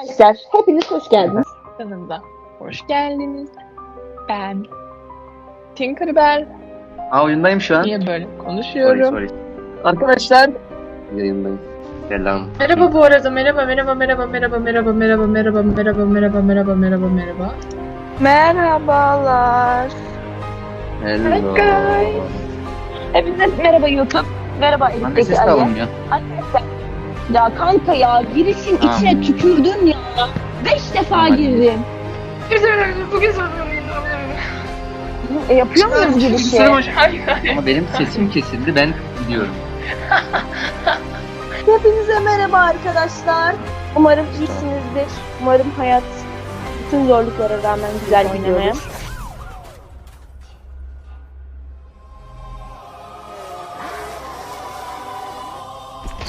Arkadaşlar hepiniz hoş geldiniz. kanalımıza hoş geldiniz. Ben Tinkerbell. Aa oyundayım şu an. Niye böyle Sorry, konuşuyorum? sorry. Arkadaşlar yayındayım. Selam. Merhaba bu arada. Merhaba, merhaba, merhaba, merhaba, merhaba, merhaba, merhaba, merhaba, merhaba, merhaba, merhaba, merhaba. Merhabalar. Hello. guys. Hepinize merhaba YouTube. Merhaba Hani Elif'teki ses Ali. alınmıyor. Ya kanka ya girişin Tamam. içine tükürdün ya. Beş defa hadi. girdim. Bugün E, yapıyor muyuz girişi? Hayır, hayır. Ama benim sesim kesildi ben gidiyorum. Hepinize merhaba arkadaşlar. Umarım iyisinizdir. Umarım hayat bütün zorluklara rağmen güzel gidiyor.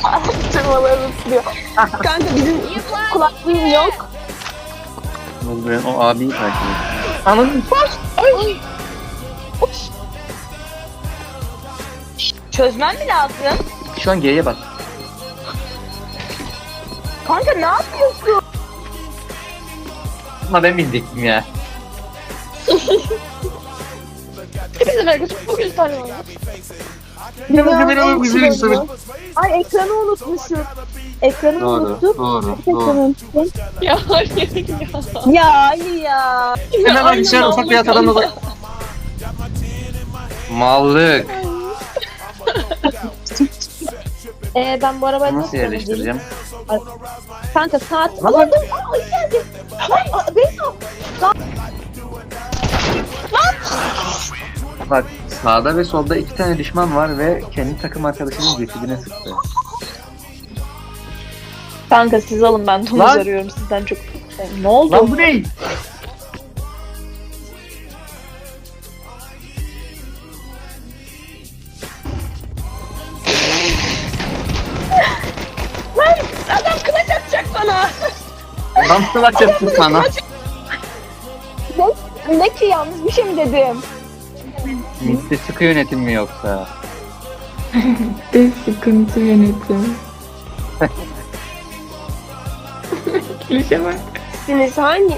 Tırmalarını tutuyor. Kanka bizim kulaklığım yok. Ne oldu ben o abiyi takip ettim. Anladın Ay. Çözmem mi lazım? Şu an G'ye bas. Kanka ne yapıyorsun? Ama ben bilecektim ya. Hepinize merhaba. Bugün tanıyorum. Bilmiyorum, bilmiyorum. Ay ekranı unutmuşuz. Ekranı doğru, unuttuk. Doğru, doğru. Şey- ya hayır ya. Ya Ali ya. Hemen bilgisayar ufak bir yatağına da. Mallık. Ee, ben bu arabayı nasıl yerleştireceğim? Kanka saat alırdım. Aa geldi. Lan Beyza. Lan. Bak sağda ve solda iki tane düşman var ve kendi takım arkadaşının cesedine sıktı. Kanka siz alın ben domuz Lan- arıyorum sizden çok. Ne oldu? Lan bu ne? Lan adam kılıç atacak bana. Nasıl açacaksın sana? ne, ne ki yanlış bir şey mi dedim? Mitte sıkı yönetim mi yoksa? De sıkıntı yönetim. Klişe bak. Siz hangi?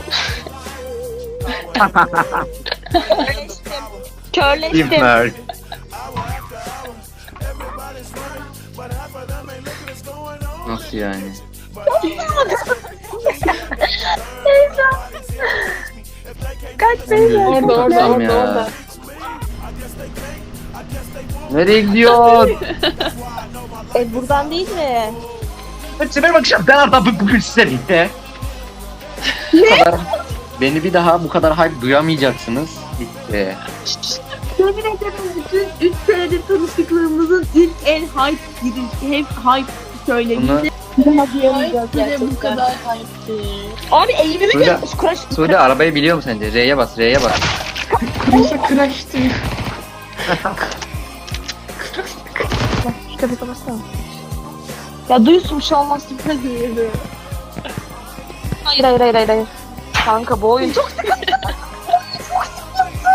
Körleştim. Teamwork. Nasıl yani? Kaç gözüm Orada, orada, orada, ya. orada. Nereye gidiyorsun? E buradan değil mi? Hepsine bakacağım. Ben artık bu bugün size birlikte. Ne? Kadar, beni bir daha bu kadar hype duyamayacaksınız. Bitti. Yemin ederim bütün 3 senedir tanışıklığımızın ilk el hype giriş, hep hype. Daha gerçekten. bu kadar hype değil. Abi görmüş. Crash. Sude arabayı biliyor musun sence? R'ye bas, R'ye bas. Klişe crash diyor. Kapıyı kapatsana. Ya duysun bir şey olmaz. Süper geliyor. Hayır hayır hayır hayır. hayır. Kanka bu oyun çok sıkıntı. Çok sıkıntı.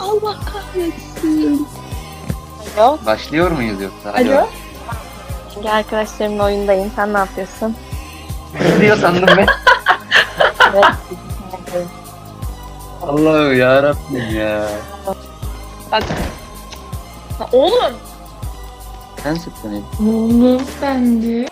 Allah kahretsin. Alo. Başlıyor muyuz yoksa? Alo. Şimdi arkadaşlarımla oyundayım. Sen ne yapıyorsun? Diyor sandım ben. Evet. Allah'ım yarabbim ya. Bak. Ha, Oğlum. Sen sıktın hep. Oğlum bence.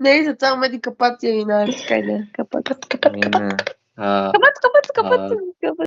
Neyse tamam hadi kapat yayını artık hadi. Kapat kapat kapat kapat. Kapat kapat kapat.